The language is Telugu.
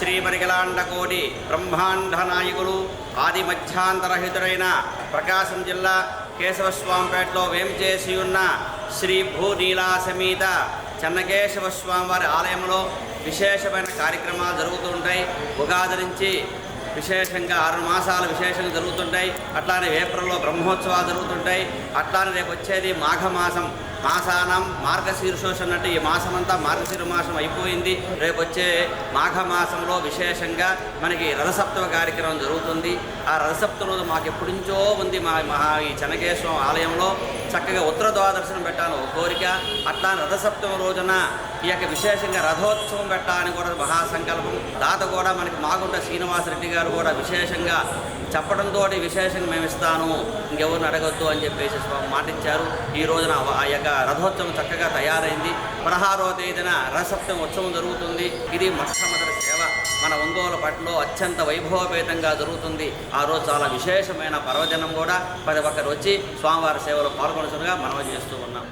శ్రీ మరిగలాండకోడి బ్రహ్మాండ నాయకులు ఆది మధ్యాంతరహితుడైన ప్రకాశం జిల్లా కేశవస్వామిపేటలో వేంచేసి ఉన్న శ్రీ భూనీలా సమేత చెన్నకేశవ స్వామివారి ఆలయంలో విశేషమైన కార్యక్రమాలు జరుగుతుంటాయి. ఉగాది నుంచి విశేషంగా ఆరు మాసాలు విశేషంగా జరుగుతుంటాయి. అట్లానే ఏప్రిల్లో బ్రహ్మోత్సవాలు జరుగుతుంటాయి. అట్లానే రేపు వచ్చేది మాఘమాసం. మాసానం మార్గశీర్షోషం అంటే ఈ మాసం అంతా మార్గశీర మాసం అయిపోయింది. రేపు వచ్చే మాఘమాసంలో విశేషంగా మనకి రథసప్తమ కార్యక్రమం జరుగుతుంది. ఆ రథసప్త రోజు మాకు ఎప్పటి నుంచో ఉంది మా మహా ఈ చెనకేశ్వరం ఆలయంలో. చక్కగా ఉత్తర ద్వాదర్శనం పెట్టాలని ఒక కోరిక. అట్లా రథసప్తమ రోజున ఈ యొక్క విశేషంగా రథోత్సవం పెట్టాలని కూడా మహాసంకల్పం. తాత కూడా మనకి మాగుంట శ్రీనివాసరెడ్డి గారు కూడా విశేషంగా చెప్పడంతో విశేషంగా మేము ఇస్తాను. ఇంకెవరిని అడగొద్దు అని చెప్పేసి స్వామి మాట ఇచ్చారు ఈ రోజున ఆ యొక్క రథోత్సవం చక్కగా తయారైంది. పదహారవ తేదీన రథసప్తమి ఉత్సవం జరుగుతుంది. ఇది మొట్టమొదటి సేవ. మన ఒంగోలు పట్టులో అత్యంత వైభవపేతంగా జరుగుతుంది. ఆ రోజు చాలా విశేషమైన పర్వదినం కూడా. ప్రతి ఒక్కరు వచ్చి స్వామివారి సేవలో పాల్గొనసుగా మనవి చేస్తూ ఉన్నాం.